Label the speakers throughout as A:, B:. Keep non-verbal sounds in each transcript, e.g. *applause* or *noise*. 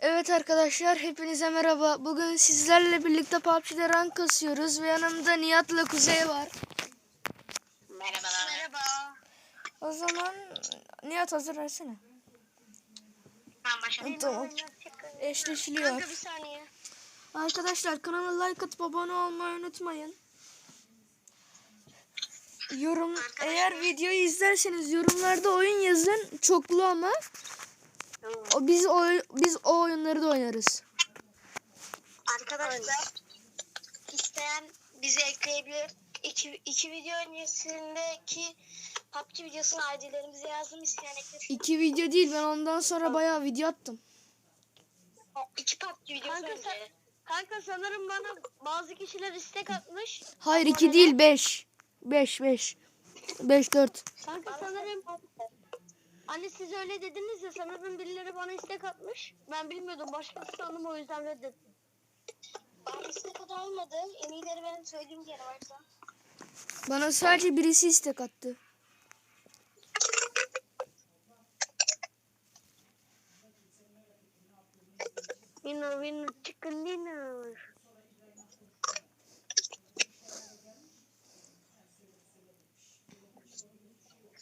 A: Evet arkadaşlar hepinize merhaba. Bugün sizlerle birlikte PUBG'de rank kasıyoruz ve yanımda Nihat'la Kuzey var.
B: Merhabalar. Merhaba.
A: O zaman Nihat hazır versene.
B: Tamam başlayalım.
A: Tamam. Eşleşiliyor.
B: Kanka bir saniye.
A: Arkadaşlar kanala like atıp abone olmayı unutmayın. Yorum eğer videoyu izlerseniz yorumlarda oyun yazın çoklu ama o biz o biz o oyunları da oynarız.
B: Arkadaşlar isteyen bizi ekleyebilir. İki, iki video öncesindeki PUBG videosunu ID'lerimize yazdım isteyen eklesin.
A: İki video değil ben ondan sonra bayağı video attım.
B: İki PUBG videosu
C: Kanka
B: önce.
C: sen- Kanka sanırım bana bazı kişiler istek atmış.
A: Hayır iki değil beş. Beş beş. Beş dört.
C: Kanka sanırım Hani siz öyle dediniz ya sanırım birileri bana istek atmış. Ben bilmiyordum başkası sandım o yüzden reddettim.
B: Bana istek adı olmadı. En iyileri benim söylediğim yer varsa.
A: Bana sadece birisi istek attı.
C: Winner winner chicken dinner.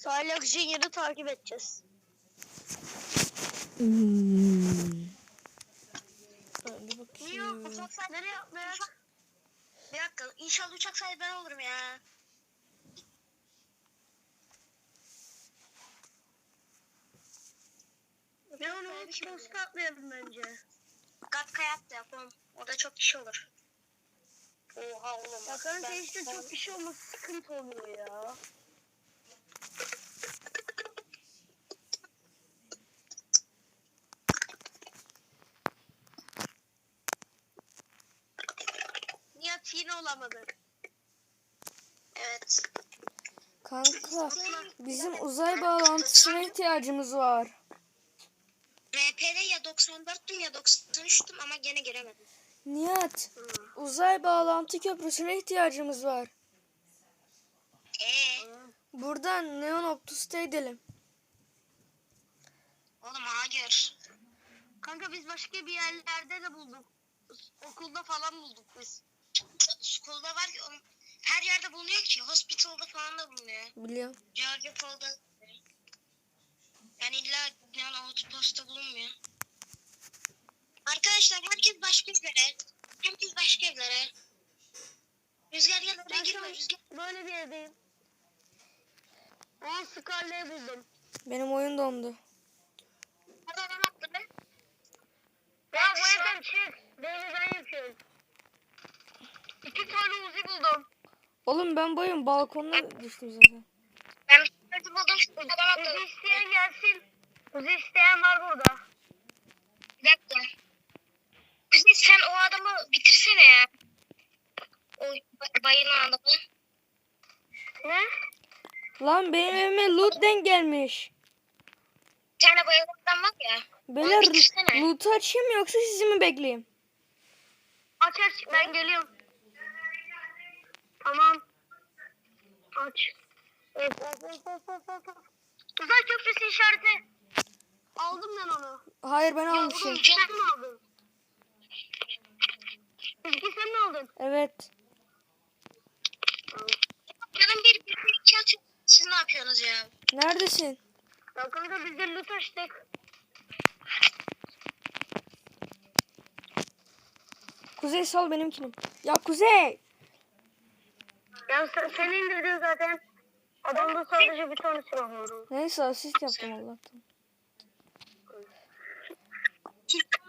C: Salak Junior'ı takip edeceğiz.
A: Hmm.
B: Niye? Uçak sahibi nereye atlayak? Bir dakika. İnşallah uçak sahibi ben olurum ya.
C: Ne onu Moskova atlayalım bence.
B: Kat kayak da yapalım. O da çok iş olur. Oha oğlum.
C: Ya
B: bak
C: kanka
B: ben-
C: işte çok şey olması sıkıntı oluyor ya. Nihat yine olamadı.
B: Evet.
A: Kanka bizim uzay bağlantısına ihtiyacımız var.
B: RP'de ya 94'tüm ya 93'tüm ama gene giremedim.
A: Nihat uzay bağlantı köprüsüne ihtiyacımız var.
B: Eee?
A: Buradan Neon Optus'ta gidelim.
B: Oğlum hayır.
C: Kanka biz başka bir yerlerde de bulduk. Okulda falan bulduk biz.
B: School'da var ki her yerde bulunuyor ki. Hospital'da falan da bulunuyor.
A: Biliyorum.
B: Georgia Fall'da. Yani illa yani outpost'ta bulunmuyor. Arkadaşlar herkes başka evlere. Herkes başka evlere. Rüzgar gel oraya girme Rüzgar.
C: böyle bir yerdeyim. Aa Scarlet'i buldum.
A: Benim oyun dondu.
B: Hadi adam atladı.
C: Ya bu evden çık. Böyle ben yapıyorum. İki tane uzi buldum.
A: Oğlum ben bu oyun balkonuna düştüm zaten.
B: Ben bir şey buldum. Adam
C: Uzi
B: atladı.
C: isteyen gelsin. Uzi isteyen var burada.
B: Bir dakika. Kızım sen o adamı bitirsene ya. O ba- bayılan adamı.
C: Ne?
A: Lan benim evime loot denk gelmiş.
B: Bir tane bayılan adam var ya.
A: Beyler loot'u açayım yoksa sizi mi bekleyeyim?
C: Aç aç ben geliyorum. Tamam. Aç. Of of of of of of. of. Uzay köprüsü işareti. Aldım ben onu.
A: Hayır ben
B: Ya
A: almışım.
B: oğlum
C: Sen
B: canım.
C: mi aldın? Bilgi sen mi aldın?
A: Evet.
B: Canım bir bir bir iki atıyor. Siz ne yapıyorsunuz ya?
A: Neredesin?
C: Ya kanka biz de loot açtık.
A: Kuzey sal benimkini. Ya Kuzey.
C: Ya sen, sen indirdin zaten. Adamda sadece bir tane silah var.
A: Neyse asist yaptım Allah'tan.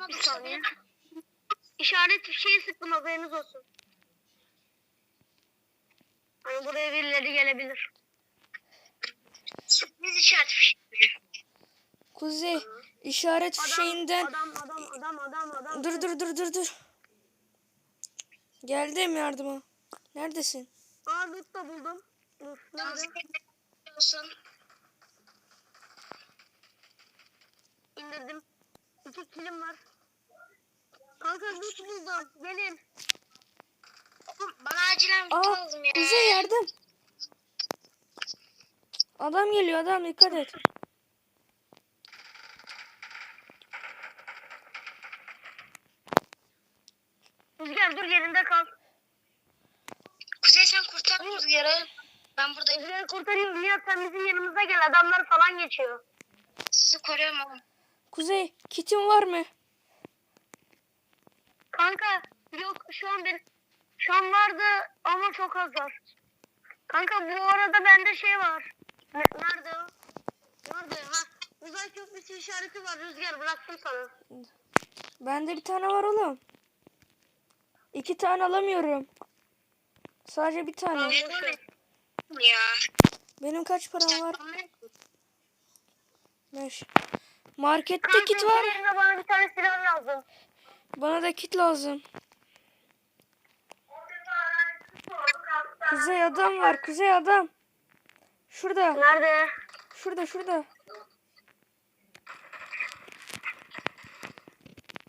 C: Bir saniye. İşaret şeyi sıktım haberiniz olsun. Hani buraya birileri gelebilir.
B: Sürpriz işaret fişi.
A: Kuzey işaret fişeğinden
C: Adam adam adam adam adam.
A: Dur dur dur dur dur. Geldim yardıma. Neredesin?
C: Aa loot da buldum. Dur nerede?
B: ediyorsun.
C: İndirdim. İki kilim var. Kanka loot buldum. Gelin.
B: Bana acilen bir
A: Aa
B: lazım ya.
A: Kuzey yardım. Adam geliyor adam dikkat et.
C: Rüzgar dur yerinde kal.
B: Kurtar rüzgarı. Ben buradayım.
C: Rüzgar'ı kurtarayım. Nihat sen bizim yanımıza gel. Adamlar falan geçiyor.
B: Sizi koruyorum oğlum.
A: Kuzey kitin var mı?
C: Kanka yok şu an bir şu an vardı ama çok az var. Kanka bu arada bende şey var. Ne- Nerede o? Nerede? Ha. Uzay köprüsü işareti var Rüzgar bıraktım sana.
A: Bende bir tane var oğlum. İki tane alamıyorum. Sadece bir tane.
B: Ya.
A: Benim kaç param var? Beş. Markette kit
C: Kanka,
A: var.
C: yerine bana bir tane silah lazım.
A: Bana da kit lazım. Kuzey adam var. Kuzey adam. Şurada.
C: Nerede?
A: Şurada şurada.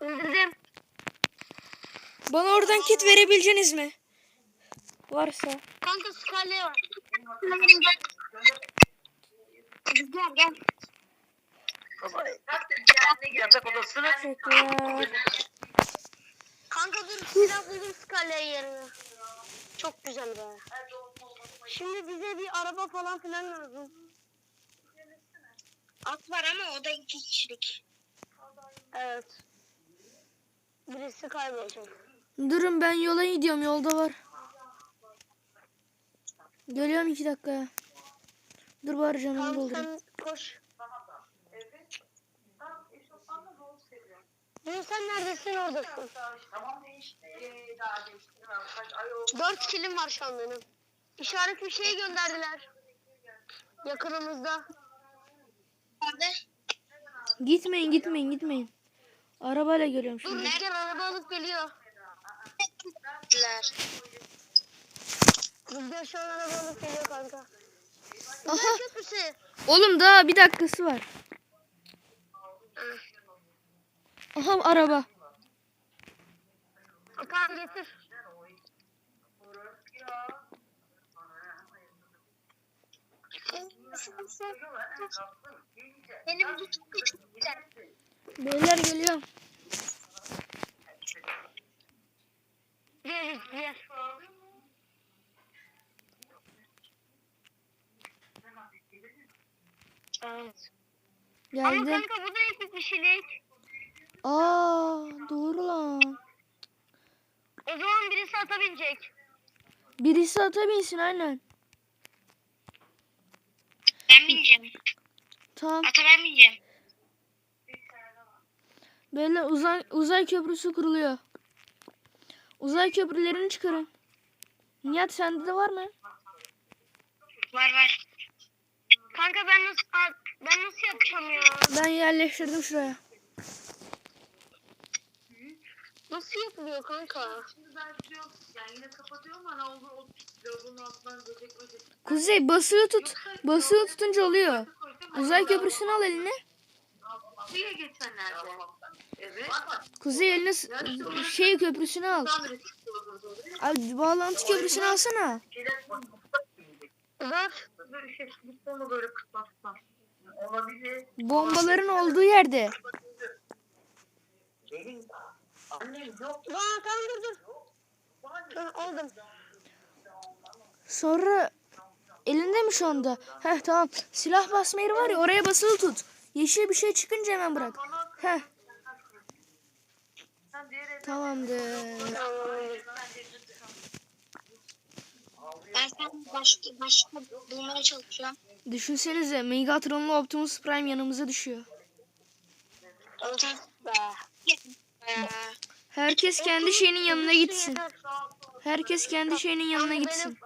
C: İndirdim.
A: Bana oradan kit verebileceğiniz mi? Varsa.
C: Kanka skalye var. Rüzgar gel.
D: Yatak odasına
A: Teşekkürler.
C: Kanka dur silah buldum skalye yerine. Çok güzel be. Şimdi bize bir araba falan filan lazım.
B: At var ama o da iki kişilik.
C: Evet. Birisi kaybolacak.
A: Durun ben yola gidiyorum. Yolda var. Geliyorum iki dakikaya. Dur bari canımı
C: Tamam
A: doldurayım.
C: sen koş. Dün sen neredesin oradasın.
D: tamam değişti. Daha değiştirmem. Kaç ay oldu.
C: Dört kilim var şu an benim. İşaret bir şey gönderdiler. Yakınımızda.
B: Nerede?
A: Gitmeyin gitmeyin gitmeyin. Arabayla geliyorum
C: Dur
A: şimdi.
C: Rüzgar araba alıp geliyor.
B: Gittiler.
C: Rüzgar şu an araba alıp geliyor kanka.
A: Aha.
C: Köprüsü.
A: Oğlum daha bir dakikası var. Aha araba.
C: Tamam getir.
B: Benim küçük güzel.
A: Beyler geliyor.
C: Gel gel. Evet. Ama
A: Geldim.
C: kanka bu da iki kişilik.
A: Aa doğru lan.
C: O zaman birisi ata binecek.
A: Birisi ata binsin aynen.
B: Ben bineceğim.
A: Tamam.
B: Ata ben bineceğim.
A: Beyler uzay, uzay köprüsü kuruluyor. Uzay köprülerini çıkarın. Nihat sende de var mı?
B: Var var.
C: Kanka ben nasıl ben nasıl yapacağım ya?
A: Ben yerleştirdim şuraya.
C: Nasıl yapılıyor kanka?
A: Kuzey basılı tut. Basılı tutunca oluyor. Uzay köprüsünü al eline. Kuzey eline şey köprüsünü al. Abi bağlantı köprüsünü alsana.
C: Dur.
D: Böyle şey sonra böyle kıtlatsam. Olabilir.
A: Bombaların olduğu yerde.
D: Annem yok.
C: Aa, tamam dur dur. Oldum.
A: Sonra elinde mi şu anda? Heh tamam. Silah basma yeri var ya oraya basılı tut. Yeşil bir şey çıkınca hemen bırak. Heh tamamdır.
B: Ben sen başka, başka bulmaya çalışıyorum.
A: Düşünsenize Megatron'la Optimus Prime yanımıza düşüyor.
C: Be.
A: Herkes kendi şeyinin yanına gitsin. Herkes kendi şeyinin yanına gitsin.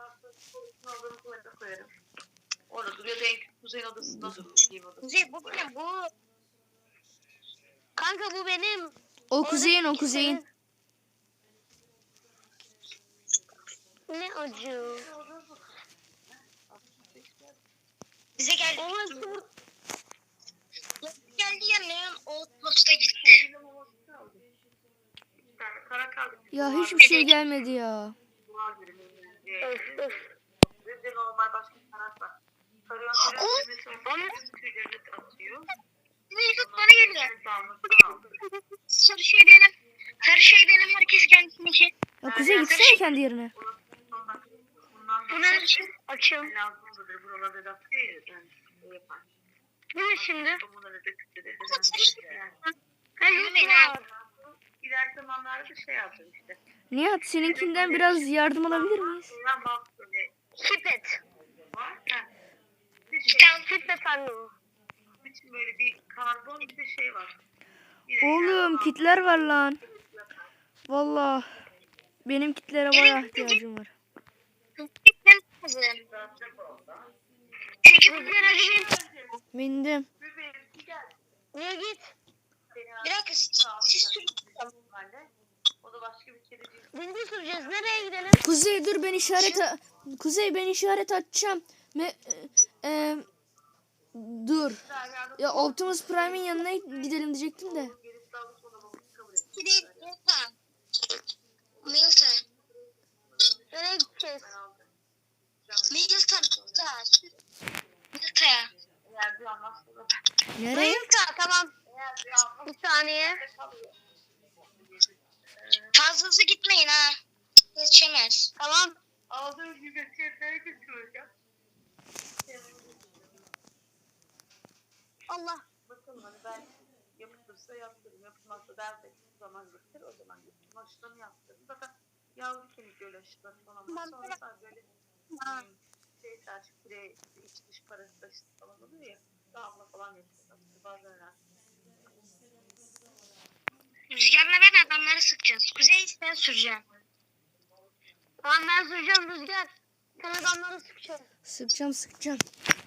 D: Orada duruyor odasında duruyor.
B: Kuzey bu bu.
C: Kanka bu benim.
A: O kuzeyin o kuzeyin.
C: Ne acı.
B: Bize geldi.
C: Bu-
B: Geldi yanına o posta gitti.
D: Kara kaldı.
A: Ya hiçbir şey gelmedi ya.
D: Normal başka taraf var. Sarıyor, sarıyor.
B: Bana geliyor. Sarı şey benim. Sarı şey benim. Herkes kendi
C: hangisini
A: Ya Kuzey gitsene kendi yerine.
D: Bundan
C: Bu ne? Açıyorum.
D: lazım mıdır? Buralarda ya. Yani şey yapar.
C: Bu ne şimdi?
D: Bunları da küçük
C: Ha yok var.
D: İleriki zamanlarda şey yaptım işte.
A: Nihat seninkinden biraz yardım alabilir miyiz?
D: Ben bak böyle
C: Kipet.
D: var. Ha. Bir de şey,
C: kipet
D: için böyle bir karbon bir de şey var. Yine
A: Oğlum kitler var lan. Valla. Benim kitlere bayağı ihtiyacım var.
C: Çünkü bir arayın.
A: Bindim.
C: Niye git?
B: Bir dakika siz, siz.
C: Bindi süreceğiz. Nereye gidelim?
A: Kuzey dur ben işaret Kuzey ben işaret açacağım. Me e, e, dur. Ya Optimus Prime'in yanına gidelim diyecektim de.
B: Milta. Milta.
D: Eğer bir anlaşmalı.
A: Nereye?
C: Milka tamam. Bir saniye.
B: Fazlası gitmeyin ha. Yetişemez.
C: Tamam.
D: Aldığım gibi şeylere götüreceğim.
C: Allah.
D: Bakalım hani ben yapılırsa yaptırırım. Yapılmazsa dert ettiğim zaman getir. O zaman getir. Aşılarını yaptırırım. Zaten yavru kemik öyle aşıları falan var. Sonra sadece böyle hmm, şey taş, kire, iç dış parazit aşısı falan oluyor ya. Damla falan yapıyorlar. Bazen önemli.
B: Rüzgarla ben adamları sıkacağız. Kuzey sen süreceksin.
C: Tamam ben süreceğim Rüzgar. Sen adamları sıkacaksın.
A: Sıkacağım sıkacağım.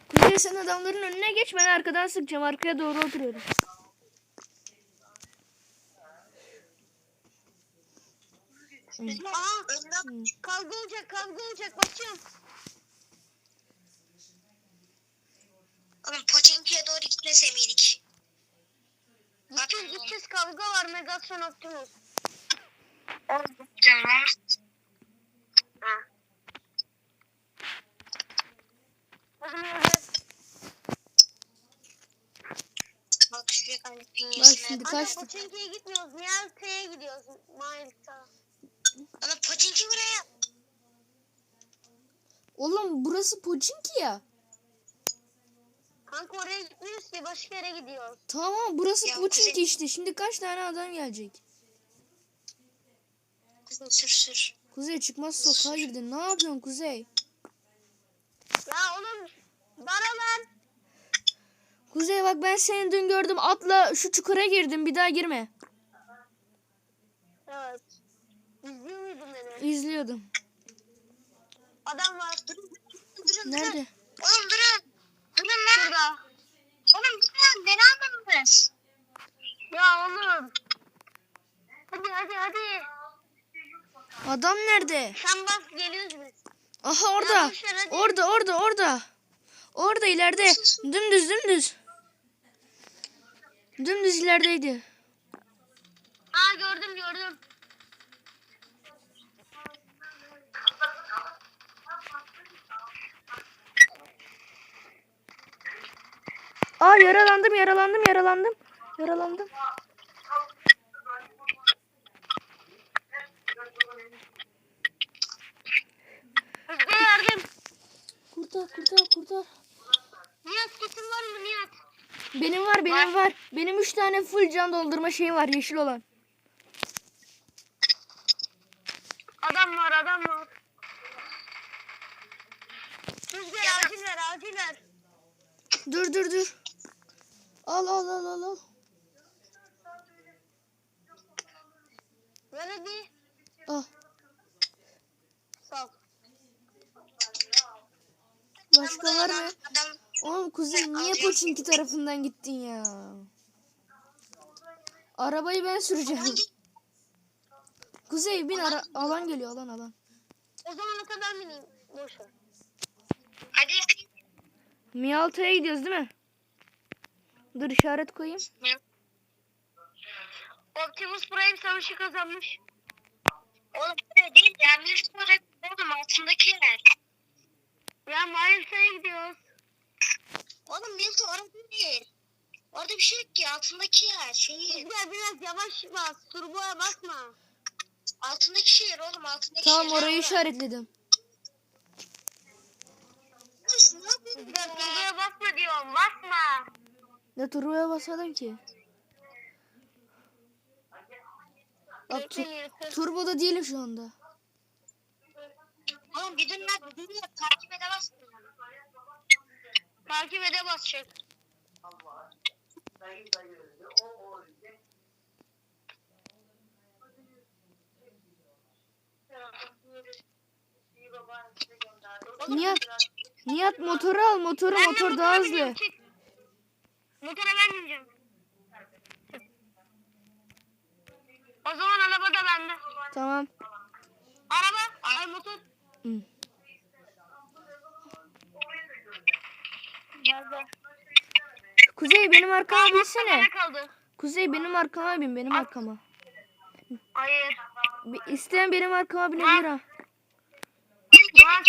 A: Kuzey sen adamların önüne geç ben arkadan sıkacağım. Arkaya doğru oturuyorum.
C: Aa kavga olacak kavga olacak bakıyorum.
B: Oğlum Pochinki'ye doğru gitmese miydik?
C: Gideceğiz gideceğiz kavga var Megatron Optimus.
B: Canım.
C: O zaman oraya.
B: Bak
A: şimdi.
C: Pochinki'ye gitmiyoruz. Nihalte'ye gidiyoruz. Milta.
B: Ana Pochinki buraya.
A: Oğlum burası Pochinki ya.
C: Kanka oraya gitmiyoruz ki başka yere gidiyoruz.
A: Tamam burası
B: Ya
A: Pochinki
B: Kuzey-
A: işte. Şimdi kaç tane adam gelecek?
B: Kızım sür sür.
A: Kuzey çıkmaz sokağa girdin. Ne yapıyorsun Kuzey?
C: Ya oğlum bana lan.
A: Kuzey bak ben seni dün gördüm. Atla şu çukura girdim. Bir daha girme.
C: Evet.
A: İzliyordum.
C: Adam var.
B: Durun durun.
A: Nerede?
B: Oğlum durun. Durun lan.
C: Şurada.
B: Oğlum durun. Beni almadınız.
C: Ya oğlum. Hadi hadi hadi.
A: Adam nerede?
C: Sen bas geliyoruz biz.
A: Aha orada.
C: Hadi.
A: Orada orada orada. Orada ileride. Dümdüz dümdüz. Dümdüz ilerideydi.
C: Aa gördüm gördüm.
A: Aa yaralandım yaralandım yaralandım. Yaralandım.
C: Hızlı yardım.
A: Kurtar kurtar kurtar.
C: Nihat kitin var mı Nihat?
A: Benim var benim var. Benim 3 tane full can doldurma şeyim var yeşil olan.
C: Adam var adam var. Rüzgar acil ver acil ver.
A: Dur dur dur. Al al al al al.
C: Ver hadi.
A: Al.
C: Sağ ol.
A: Başka var mı?
B: Adam
A: Oğlum Kuzey niye Poçinki tarafından gittin ya? Arabayı ben süreceğim. Kuzey bin ara alan geliyor alan alan.
C: O zamana kadar bineyim. Boş ver.
B: hadi.
A: Miyalta'ya gidiyoruz değil mi? Dur işaret koyayım.
C: Optimus Prime savaşı kazanmış.
B: Oğlum böyle değil. Milf olarak oğlum altındaki yer.
C: Ya Miles'e gidiyoruz.
B: Oğlum Milf orada değil. Orada bir şey yok ki altındaki yer. Şeyi.
C: Rüzgar biraz yavaş bas. Turboya basma.
B: Altındaki şehir oğlum altındaki
A: Tamam
B: şehirler
A: orayı işaretledim.
B: Kız, ne yapıyorsun
C: Rüzgar
B: ya?
C: turboya basma diyorum basma.
A: Ne turboya basalım ki? Bak tu- turboda değilim şu anda.
B: Oğlum bir dur lan bir dur ya takip edemezsin.
C: Takip ede basacak.
A: Nihat, Nihat motoru al motoru
C: Ben
A: motor daha hızlı.
C: Motora ben bineceğim. O zaman araba da bende.
A: Tamam.
C: Araba, ay motor.
A: Hı.
C: Nerede?
A: Kuzey benim arkama binsene.
C: Bana kaldı.
A: Kuzey benim arkama bin benim arkama.
C: Hayır.
A: Bir- İsteyen benim arkama binebilir ha.
C: Bak.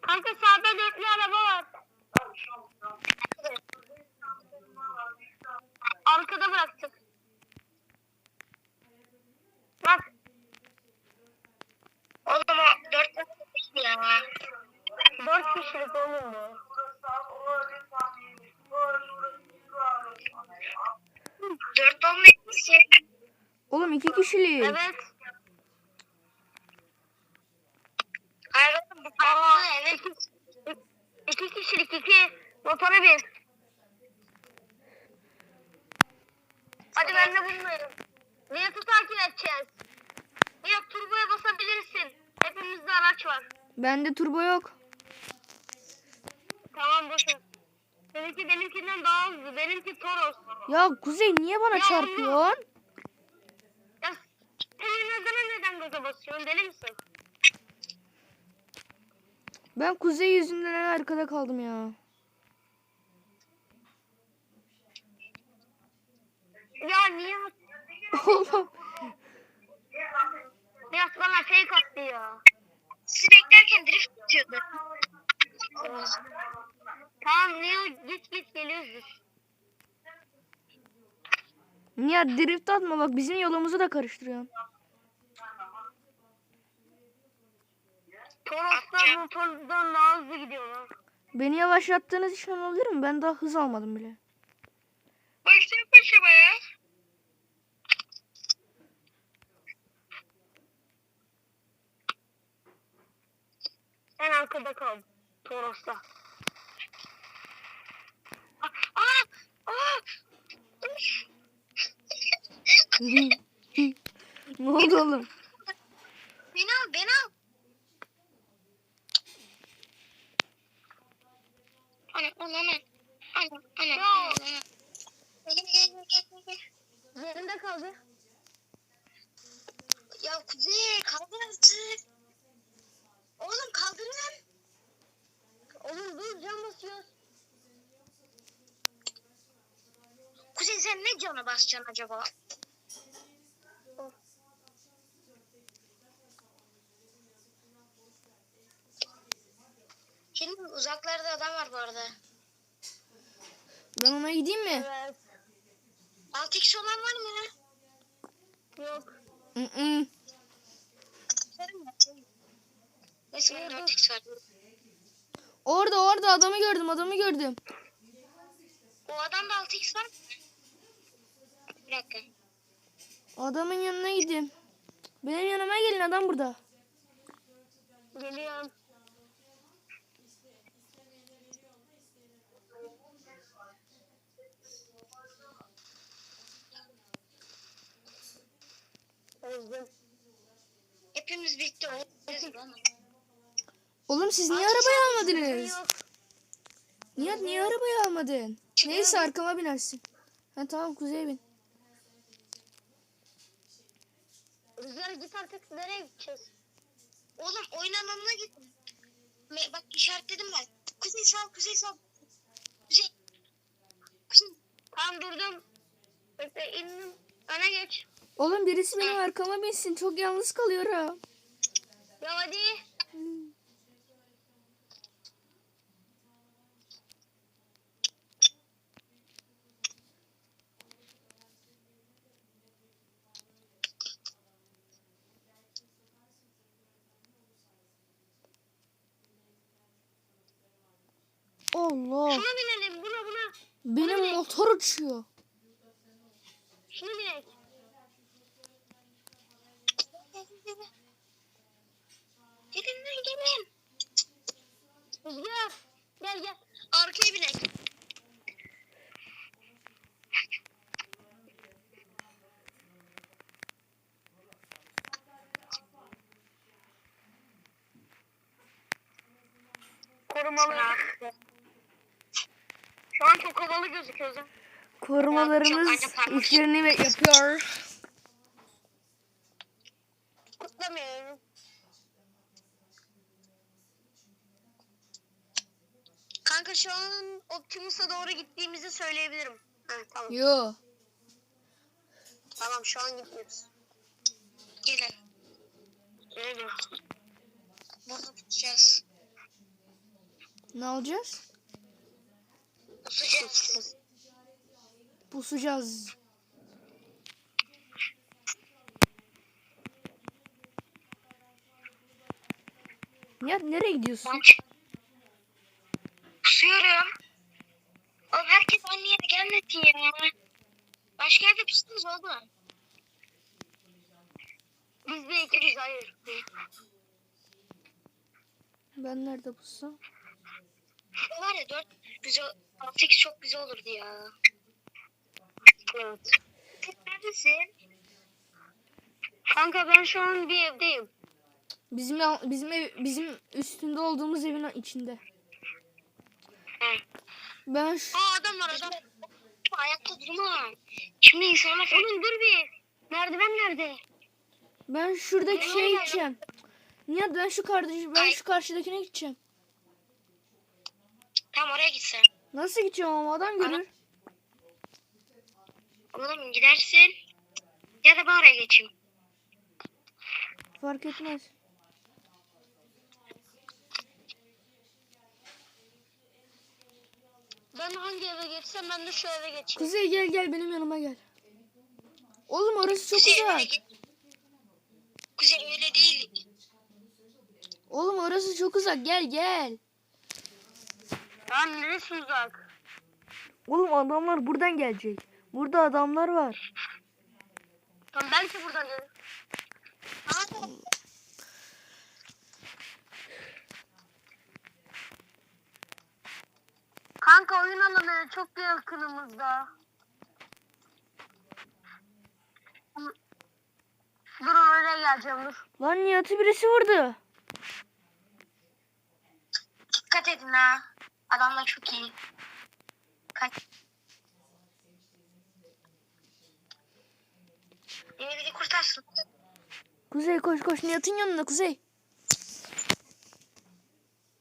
C: Kanka sağda dörtlü araba var. Arkada bıraktık. Bak.
B: Oğlum o dört kişi ya.
C: Dört kişilik oğlum bu.
B: Dört olmayacak.
A: Oğlum
C: Evet.
B: Hayır oğlum bu farklı evet.
C: iki, kişilik iki. Motora bin. Hadi ben de bulmayayım. Nihat'ı takip edeceğiz. Nihat turboya basabilirsin. Hepimizde araç var.
A: Bende turbo yok.
C: Tamam basın. Seninki benimkinden daha hızlı. Benimki Toros.
A: Ya Kuzey niye bana
C: Ya
A: çarpıyorsun?
C: Ya senin neden neden gaza basıyorsun? Deli misin?
A: Ben Kuzey yüzünden en arkada kaldım ya.
C: Ya Nihat.
A: Oğlum.
C: Nihat bana fake attı ya.
B: Sizi beklerken drift atıyordu.
C: Tamam Nihat git git geliyoruz biz.
A: Niye drift atma bak bizim yolumuzu da karıştırıyorsun.
C: Toroslar motordan daha hızlı gidiyorlar.
A: Beni yavaşlattığınız için olabilir mi? Ben daha hız almadım bile.
B: Baksana paşama ya.
C: En arkada kaldı. Toros'ta.
B: Aa! Aa! Uf! *laughs*
A: ne oldu oğlum?
B: Beni al, beni al. Ana, ana, ana. Ana, ana,
C: Ya.
B: ana, ana. Gel, gel, gel, gel, gel.
C: Yerinde kaldı.
B: Ya Kuzey kaldır artık. Oğlum kaldır lan.
C: Oğlum dur cam basıyoruz.
B: Kuzey sen ne cana acaba? Şimdi uzaklarda adam var bu arada.
A: Ben ona gideyim mi?
C: Evet.
B: 6x olan var mı?
C: Yok.
B: Neyse benim 4x var.
A: Orada orada adamı gördüm adamı gördüm.
B: O adamda 6x var mı? Bir dakika.
A: Adamın yanına gideyim. Benim yanıma gelin adam burada.
C: Geliyorum. Özledim.
B: Hepimiz birlikte lan.
A: Oğlum siz niye arabayı almadınız? Nihat niye arabayı almadın? Neyse arkama binersin. Ha tamam kuzeye bin.
C: Rüzgar git artık nereye gideceğiz?
B: Oğlum oyun alanına git. Me- Bak işaretledim ben. Kuzey sağ, kuzey sağ. Kuzey. Kuzey.
C: Tam durdum. Bekle indim. Öne geç.
A: Oğlum birisi benim arkama binsin. Çok yalnız kalıyorum.
C: Ya hadi. Şuna binelim buna buna.
A: Benim motor uçuyor.
C: Şunu binek.
B: Gelin lan gelin.
C: Rüzgar. Gel gel.
B: Arkaya binek.
C: Korumalı. Şu an çok havalı gözüküyoruz. ha.
A: Korumalarımız işlerini ve- yapıyor.
C: Kutlamıyorum. Kanka şu an Optimus'a doğru gittiğimizi söyleyebilirim. Ha, tamam.
A: Yo.
C: Tamam şu an gitmiyoruz.
B: Gelin.
C: Öyle.
B: Burada tutacağız.
A: Ne alacağız?
B: Tutacağız.
A: Pusacağız. Nihat nereye gidiyorsun?
B: Pusuyorum. Oğlum herkes aynı yere gelmedi ya. Başka yerde pusunuz oğlum.
C: Biz de ikiliyiz hayır.
A: Ben nerede pusam?
B: Bu var ya 4 güzel 6 çok güzel olurdu ya.
C: Evet.
B: Neredesin?
C: Kanka ben şu an bir evdeyim.
A: Bizim bizim ev, bizim üstünde olduğumuz evin içinde.
B: He.
A: Ben şu,
B: Aa adam var adam. Ayakta durma. Şimdi insanlar
C: Oğlum dur bir. Merdiven nerede?
A: ben şuradaki şeye gideceğim. Nihat ben şu kardeş ben
B: Ay.
A: şu karşıdakine gideceğim.
B: tam oraya gitsen.
A: Nasıl gideceğim ama adam görür.
B: Oğlum gidersin. Ya da ben oraya geçeyim.
A: Fark etmez.
C: Ben hangi eve geçsem ben de şu eve geçeyim.
A: Kuzey gel gel benim yanıma gel. Oğlum orası çok
B: Kuzey
A: uzak.
B: git. Kuzey öyle değil.
A: Oğlum orası çok uzak. Gel gel.
C: Lan neresi uzak?
A: Oğlum adamlar buradan gelecek. Burada adamlar var.
C: Tamam belki buradan gelir. Kanka oyun alanı çok yakınımızda. Dur oraya geleceğim dur.
A: Lan Nihat'ı birisi vurdu.
B: Dikkat edin ha. Adamlar çok iyi. Kaç.
A: Kuzey koş koş Nihat'ın yanına Kuzey.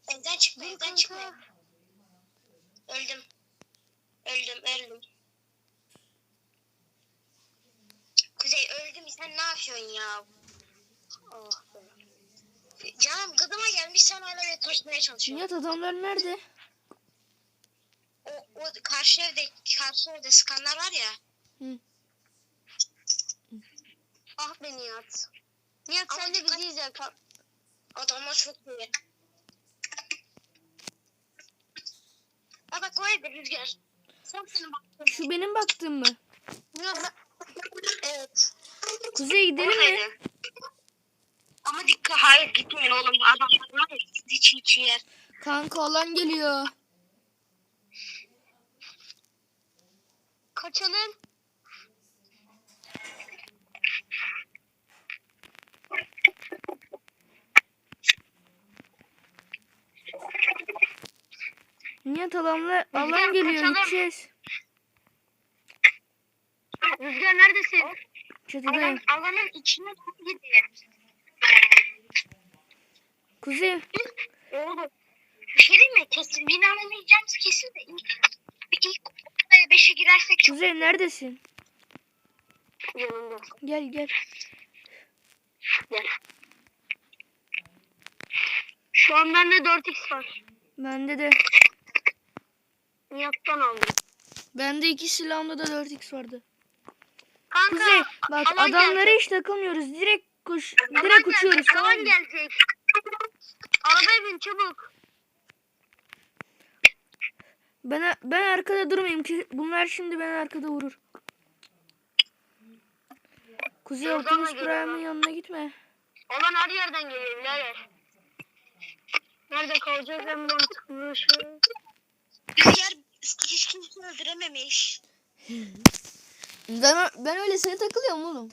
B: Evden çıkma, evden çıkma. Öldüm. Öldüm, öldüm. Kuzey öldüm. Sen ne yapıyorsun ya? Oh be. Canım gıdıma gelmiş sen hala beni taşımaya çalışıyorsun.
A: Nihat adamlar nerede?
B: O, o karşı evde, karşı evde skanlar var ya.
A: Hı.
C: Ah be Nihat. Nihat sen de bizi izle.
B: Adamlar çok iyi. Aa bak o evde rüzgar. Sen senin baktın.
A: Şu benim baktığım mı?
B: Evet.
A: Kuzey gidelim mi?
B: Ama dikkat hayır gitmeyin oğlum. Adamlar var ya sizi içi içi yer.
A: Kanka olan geliyor.
C: Kaçalım.
A: Nihat adamlar alan geliyor gideceğiz.
C: Rüzgar neredesin?
A: Çatıdayım.
B: Alan, alanın içine doğru gidiyor.
A: Kuzey
B: Oğlum. Bir şey diyeyim mi? Kesin binalanacağımız kesin de ilk, ilk odaya beşe girersek çok
A: Kuzey neredesin?
C: Yanında.
A: Gel gel.
C: Gel. Şu an bende 4x var.
A: Bende de.
C: Nihat'tan aldım.
A: Bende iki silahımda da 4x vardı.
C: Kanka
A: Kuzey bak
C: alan
A: adamlara
C: gelecek.
A: hiç takılmıyoruz. Direkt koş.
C: Alan
A: Direkt uçuyoruz
C: gelecek,
A: tamam
C: Alan
A: mı?
C: gelecek. Arabaya bin çabuk.
A: Ben ben arkada durmayayım ki bunlar şimdi beni arkada vurur. Kuzey Optimus. Prime'in yanına gitme.
C: Olan her yerden geliyor birader. Nerede kalacağız en mantıklı şey.
B: Rüzgar hiç kimse öldürememiş.
A: Ben, ben öylesine takılıyorum oğlum.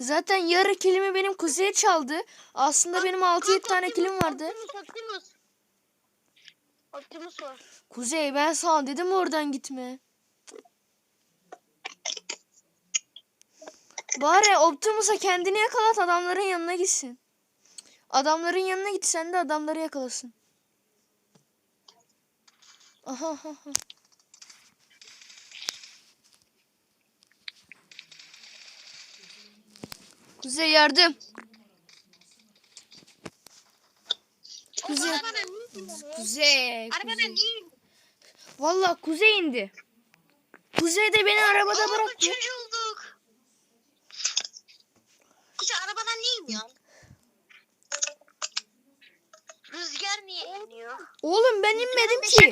A: Zaten yarı kilimi benim kuzeye çaldı. Aslında benim 6-7 tane kilim vardı.
C: Optimus Optimus. Optimus var.
A: Kuzey ben sana dedim oradan gitme. Bari Optimus'a kendini yakalat adamların yanına gitsin. Adamların yanına git sen de adamları yakalasın. Aha aha. aha. Kuzey yardım. Kuzey. Kuzey. Kuzey. Valla Kuzey indi. Kuzey de beni arabada bıraktı
B: olduk. Kuzey iniyorsun? Rüzgar niye iniyor?
A: Oğlum ben inmedim ki.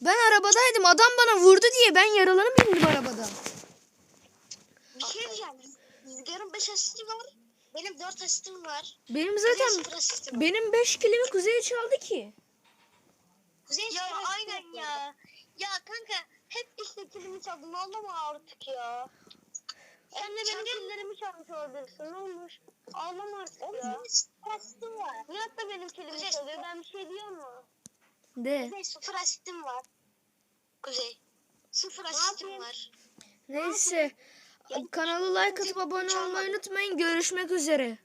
A: Ben arabadaydım. Adam bana vurdu diye ben yaralanıp indim arabadan.
B: Bir şey diyeceğim. Rüzgar'ın 5 asisti var. Benim 4 asistim var.
A: Benim zaten
B: 0 asistim var.
A: benim 5 kilimi Kuzey çaldı ki.
B: Kuzey
C: Ya aynen ya. Ya kanka hep işte kilimi çaldın ağlama artık ya. Sen de benim
B: Çaldın.
C: killerimi çalmış olabilirsin ne olmuş? Ağlama artık
B: Oğlum
C: ya.
B: sıfır asistin var.
C: Nihat da benim
B: Kuzey,
C: çalıyor ben bir şey diyor mu?
A: De.
B: Kuzey 0 asistim var. Kuzey. 0 asistim
C: yapayım?
B: var.
A: Neyse. Kanalı like atıp abone olmayı unutmayın. Görüşmek üzere.